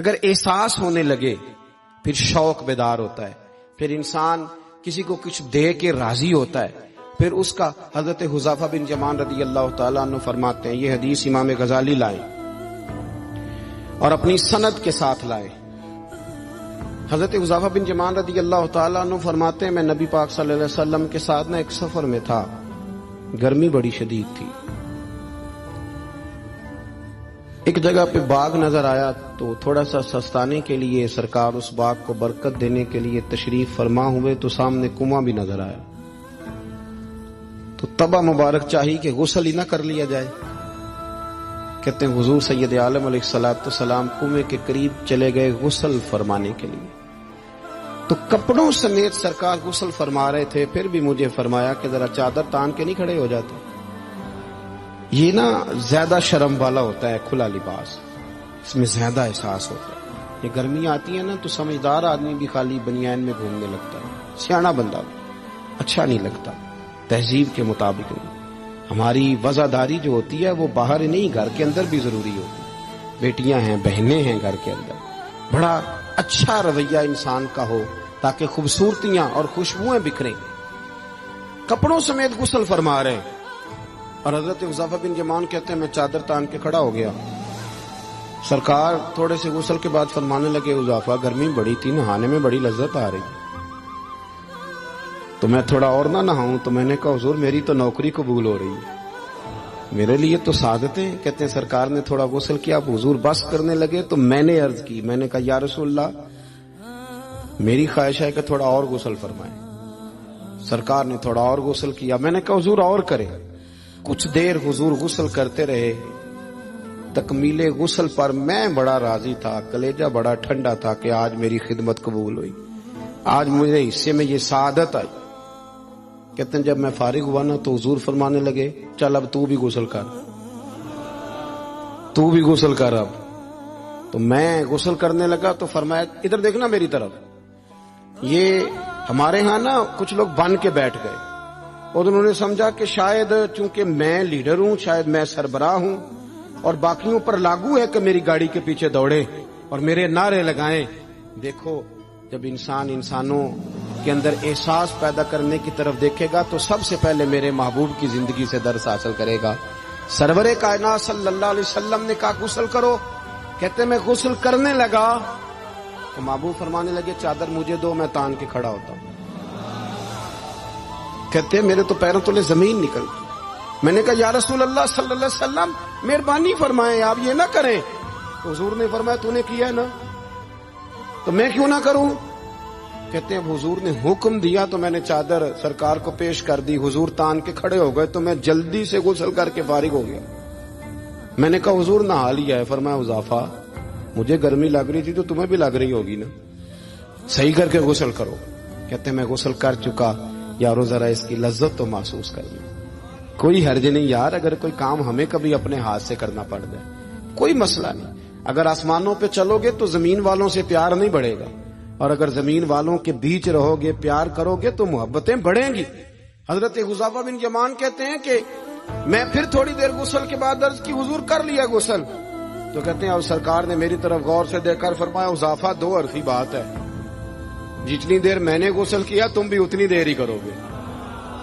اگر احساس ہونے لگے، پھر شوق بیدار ہوتا ہے۔ پھر انسان کسی کو کچھ دے کے راضی ہوتا ہے۔ پھر اس کا حضرت حضافہ بن جمان رضی اللہ تعالیٰ عنہ فرماتے ہیں، یہ حدیث امام غزالی لائے اور اپنی سند کے ساتھ لائے۔ حضرت حضافہ بن جمان رضی اللہ تعالیٰ عنہ فرماتے ہیں، میں نبی پاک صلی اللہ علیہ وسلم کے ساتھ نہ ایک سفر میں تھا۔ گرمی بڑی شدید تھی۔ ایک جگہ پہ باغ نظر آیا تو تھوڑا سا سستانے کے لیے سرکار اس باغ کو برکت دینے کے لیے تشریف فرما ہوئے تو سامنے کنواں بھی نظر آیا۔ تو تبا مبارک چاہیے کہ غسل ہی نہ کر لیا جائے۔ کہتے ہیں حضور سید عالم علیہ السلاۃ السلام کنویں کے قریب چلے گئے غسل فرمانے کے لیے۔ تو کپڑوں سمیت سرکار غسل فرما رہے تھے، پھر بھی مجھے فرمایا کہ ذرا چادر تان کے نہیں کھڑے ہو جاتے۔ یہ نا زیادہ شرم والا ہوتا ہے، کھلا لباس۔ اس میں زیادہ احساس ہوتا ہے۔ یہ گرمی آتی ہے نا تو سمجھدار آدمی بھی خالی بنیان میں گھومنے لگتا ہے۔ سیاح بندہ بھی اچھا نہیں لگتا۔ تہذیب کے مطابق نہیں ہماری وزاداری جو ہوتی ہے، وہ باہر نہیں، گھر کے اندر بھی ضروری ہوتی ہے۔ بیٹیاں ہیں، بہنیں ہیں گھر کے اندر۔ بڑا اچھا رویہ انسان کا ہو، تاکہ خوبصورتیاں اور خوشبوئیں بکھریں۔ کپڑوں سمیت غسل فرما رہے ہیں۔ اور حضرت غذافہ بن جمان کہتے ہیں، میں چادر تان کے کھڑا ہو گیا۔ سرکار تھوڑے سے غسل کے بعد فرمانے لگے، اضافہ، گرمی بڑی تھی، نہانے میں بڑی لذت آ رہی۔ تو میں تھوڑا اور نہ نہاؤں، تو میں نے کہا، حضور، میری تو نوکری قبول ہو رہی۔ ہے میرے لیے تو سعادتیں کہتے ہیں، سرکار نے تھوڑا غسل کیا، اب حضور بس کرنے لگے، تو میں نے عرض کی، میں نے کہا، یا رسول اللہ، میری خواہش ہے کہ تھوڑا اور غسل فرمائے سرکار نے تھوڑا اور غسل کیا، میں نے کہا، حضور، اور کرے کچھ دیر حضور غسل کرتے رہے۔ تکمیل غسل پر میں بڑا راضی تھا، کلیجہ بڑا ٹھنڈا تھا کہ آج میری خدمت قبول ہوئی۔ آج مجھے حصے میں یہ سعادت آئی۔ کہتے ہیں جب میں فارغ ہوا نا تو حضور فرمانے لگے، چل اب تو بھی غسل کر۔ تو بھی غسل کر اب۔ تو میں غسل کرنے لگا تو فرمایا، ادھر دیکھنا میری طرف۔ یہ ہمارے ہاں نا کچھ لوگ بن کے بیٹھ گئے۔ اور انہوں نے سمجھا کہ شاید چونکہ میں لیڈر ہوں، شاید میں سربراہ ہوں، اور باقیوں پر لاگو ہے کہ میری گاڑی کے پیچھے دوڑے اور میرے نعرے لگائیں۔ دیکھو، جب انسان انسانوں کے اندر احساس پیدا کرنے کی طرف دیکھے گا تو سب سے پہلے میرے محبوب کی زندگی سے درس حاصل کرے گا۔ سرور کائنات صلی اللہ علیہ وسلم نے کہا، غسل کرو کہتے، میں غسل کرنے لگا تو محبوب فرمانے لگے، چادر مجھے دو، میں تان کے کھڑا ہوتا ہوں کہتے ہیں میرے تو پیروں تلے زمین نکل۔ میں نے کہا، یا رسول اللہ صلی اللہ علیہ وسلم، مہربانی فرمائیں، آپ یہ نہ کریں۔ تو حضور نے فرمایا، تو نے کیا ہے نا؟ تو میں کیوں نہ کروں؟ کہتے ہیں، حضور نے حکم دیا تو میں نے چادر سرکار کو پیش کر دی۔ حضور تان کے کھڑے ہو گئے تو میں جلدی سے غسل کر کے فارغ ہو گیا۔ میں نے کہا، حضور نہا لیا ہے۔ فرمایا، اضافہ، مجھے گرمی لگ رہی تھی تو تمہیں بھی لگ رہی ہوگی نا۔ صحیح کر کے غسل کرو۔ کہتے ہیں، میں غسل کر چکا۔ یارو، ذرا اس کی لذت تو محسوس کر لیں کوئی حرج نہیں یار، اگر کوئی کام ہمیں کبھی اپنے ہاتھ سے کرنا پڑ جائے۔ کوئی مسئلہ نہیں۔ اگر آسمانوں پہ چلو گے تو زمین والوں سے پیار نہیں بڑھے گا۔ اور اگر زمین والوں کے بیچ رہو گے، پیار کرو گے، تو محبتیں بڑھیں گی۔ حضرت غزافہ بن جمان کہتے ہیں کہ میں پھر تھوڑی دیر غسل کے بعد عرض کی، حضور کر لیا غسل۔ تو کہتے ہیں، اب سرکار نے میری طرف غور سے دیکھ کر فرمایا اضافہ دو عرفی بات ہے۔ جتنی دیر میں نے غسل کیا، تم بھی اتنی دیر ہی کرو گے۔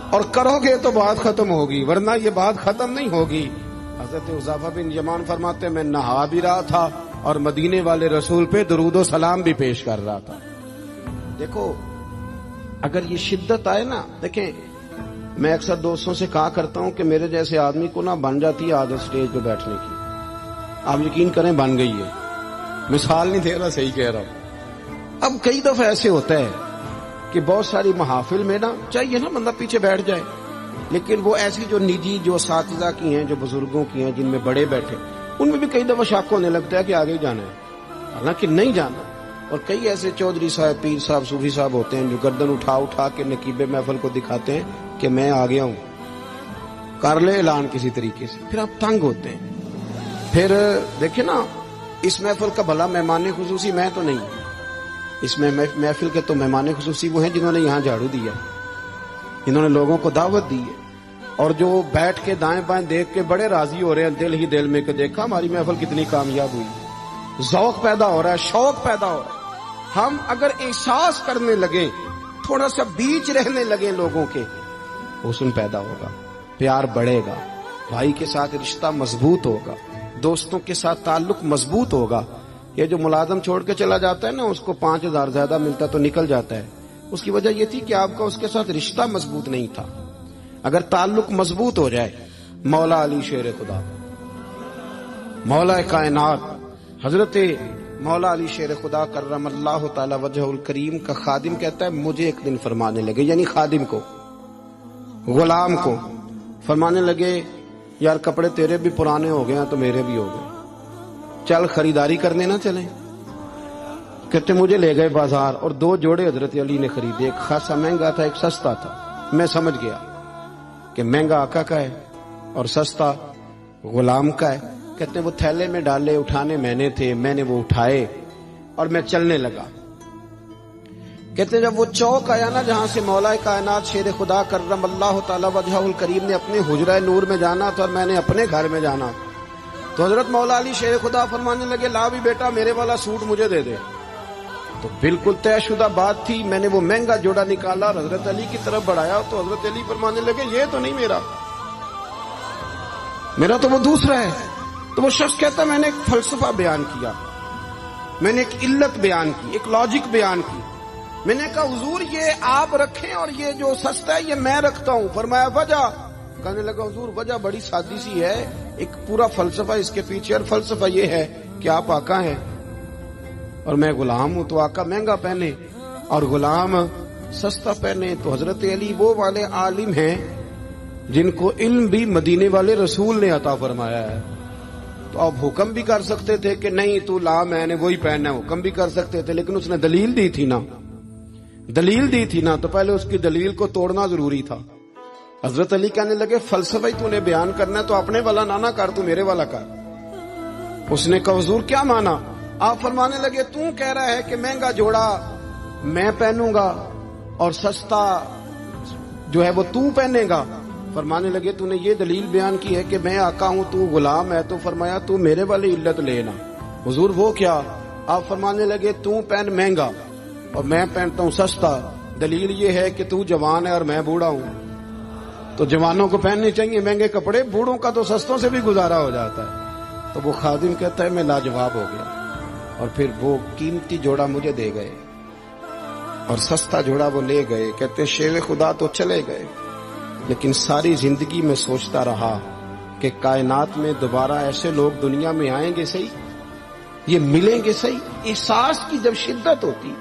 اور کرو گے تو بات ختم ہوگی، ورنہ یہ بات ختم نہیں ہوگی۔ حضرت اضافہ بن جمان فرماتے، میں نہا بھی رہا تھا اور مدینے والے رسول پہ درود و سلام بھی پیش کر رہا تھا۔ دیکھو، اگر یہ شدت آئے نا، دیکھیں، میں اکثر دوستوں سے کہا کرتا ہوں کہ میرے جیسے آدمی کو نا بن جاتی ہے عادت سٹیج پہ بیٹھنے کی۔ آپ یقین کریں، بن گئی ہے۔ مثال نہیں دے رہا، صحیح کہہ رہا ہوں۔ اب کئی دفعہ ایسے ہوتا ہے کہ بہت ساری محافل میں نا چاہیے نا بندہ پیچھے بیٹھ جائے۔ لیکن وہ ایسی جو نجی، جو اساتذہ کی ہیں، جو بزرگوں کی ہیں، جن میں بڑے بیٹھے، ان میں بھی کئی دفعہ شاک ہونے لگتا ہے کہ آگے جانا ہے۔ حالانکہ نہیں جانا۔ اور کئی ایسے چودھری صاحب، پیر صاحب، صوفی صاحب ہوتے ہیں جو گردن اٹھا اٹھا کے نقیب محفل کو دکھاتے ہیں کہ میں آ گیا ہوں۔ کر لے اعلان کسی طریقے سے۔ پھر آپ تنگ ہوتے ہیں۔ پھر دیکھیں نا، اس محفل کا بھلا مہمان خصوصی میں تو نہیں۔ اس میں محفل کے تو مہمان خصوصی وہ ہیں جنہوں نے یہاں جھاڑو دیا انہوں نے لوگوں کو دعوت دی ہے۔ اور جو بیٹھ کے دائیں بائیں دیکھ کے بڑے راضی ہو رہے ہیں، دل ہی دل میں کہ دیکھا ہماری محفل کتنی کامیاب ہوئی۔ ذوق پیدا ہو رہا ہے، شوق پیدا ہو رہا ہے۔ ہم اگر احساس کرنے لگے، تھوڑا سا بیچ رہنے لگے لوگوں کے حسن پیدا ہوگا، پیار بڑھے گا، بھائی کے ساتھ رشتہ مضبوط ہوگا، دوستوں کے ساتھ تعلق مضبوط ہوگا۔ یہ جو ملازم چھوڑ کے چلا جاتا ہے نا، اس کو پانچ ہزار زیادہ ملتا تو نکل جاتا ہے۔ اس کی وجہ یہ تھی کہ آپ کا اس کے ساتھ رشتہ مضبوط نہیں تھا۔ اگر تعلق مضبوط ہو جائے، مولا علی شیر خدا۔ مولا کائنات، حضرت مولا علی شیر خدا کرم اللہ تعالی وجہ الکریم کا خادم کہتا ہے، مجھے ایک دن فرمانے لگے یعنی خادم کو، غلام کو۔ فرمانے لگے، یار کپڑے تیرے بھی پرانے ہو گئے ہیں تو میرے بھی ہو گئے۔ چل خریداری کرنے نہ چلیں۔ کہتے مجھے لے گئے بازار اور دو جوڑے حضرت علی نے خریدے۔ ایک خاصا مہنگا تھا، ایک سستا تھا۔ میں سمجھ گیا کہ مہنگا آقا کا ہے اور سستا غلام کا ہے۔ کہتے وہ تھیلے میں ڈالے، اٹھانے میں نے تھے، میں نے وہ اٹھائے اور میں چلنے لگا۔ کہتے جب وہ چوک آیا نا جہاں سے مولا کائنات شیر خدا کرم اللہ تعالی وجہ الکریم نے اپنے حجرہ نور میں جانا تھا اور میں نے اپنے گھر میں جانا۔ تو حضرت مولا علی شیر خدا فرمانے لگے، لا بھی بیٹا، میرے والا سوٹ مجھے دے دے۔ تو بالکل طے شدہ بات تھی، میں نے وہ مہنگا جوڑا نکالا، اور حضرت علی کی طرف بڑھایا، تو حضرت علی فرمانے لگے، یہ تو نہیں میرا۔ میرا تو وہ دوسرا ہے۔ تو وہ شخص کہتا، میں نے ایک فلسفہ بیان کیا۔ میں نے ایک علت بیان کی، ایک لاجک بیان کی۔ میں نے کہا، حضور، یہ آپ رکھیں، اور یہ جو سستا ہے، یہ میں رکھتا ہوں۔ فرمایا، وجہ۔ کہنے لگا، حضور، وجہ بڑی سادی سی ہے۔ ایک پورا فلسفہ اس کے پیچھے، اور فلسفہ یہ ہے کہ آپ آقا ہیں۔ اور میں غلام ہوں تو آقا مہنگا پہنے، اور غلام سستا پہنے۔ تو حضرت علی وہ والے عالم ہیں جن کو علم بھی مدینے والے رسول نے عطا فرمایا ہے۔ تو آپ حکم بھی کر سکتے تھے کہ نہیں، تو لا میں نے وہی پہننا ہے، حکم بھی کر سکتے تھے، لیکن اس نے دلیل دی تھی نا۔ دلیل دی تھی نا، تو پہلے اس کی دلیل کو توڑنا ضروری تھا۔ حضرت علی کہنے لگے، فلسفہ ہی تو نے بیان کرنا ہے، تو اپنے والا نانا کر، تو میرے والا کر۔ اس نے کہا، حضور کیا مانا؟ آپ فرمانے لگے، تو کہہ رہا ہے کہ مہنگا جوڑا میں پہنوں گا اور سستا جو ہے وہ تو پہنے گا۔ فرمانے لگے، تو نے یہ دلیل بیان کی ہے کہ میں آقا ہوں، تو غلام ہے، تو فرمایا، تو میرے والی علت لینا حضور وہ کیا؟ آپ فرمانے لگے، تو پہن مہنگا اور میں پہنتا ہوں سستا۔ دلیل یہ ہے کہ تو جوان ہے اور میں بوڑھا ہوں۔ تو جوانوں کو پہننے چاہیے، مہنگے کپڑے، بوڑھوں کا تو سستوں سے بھی گزارا ہو جاتا ہے۔ تو وہ خادم کہتا ہے، میں لاجواب ہو گیا۔ اور پھر وہ قیمتی جوڑا مجھے دے گئے۔ اور سستا جوڑا وہ لے گئے۔ کہتے شیر خدا تو چلے گئے۔ لیکن ساری زندگی میں سوچتا رہا کہ کائنات میں دوبارہ ایسے لوگ دنیا میں آئیں گے صحیح؟ یہ ملیں گے صحیح؟ احساس کی جب شدت ہوتی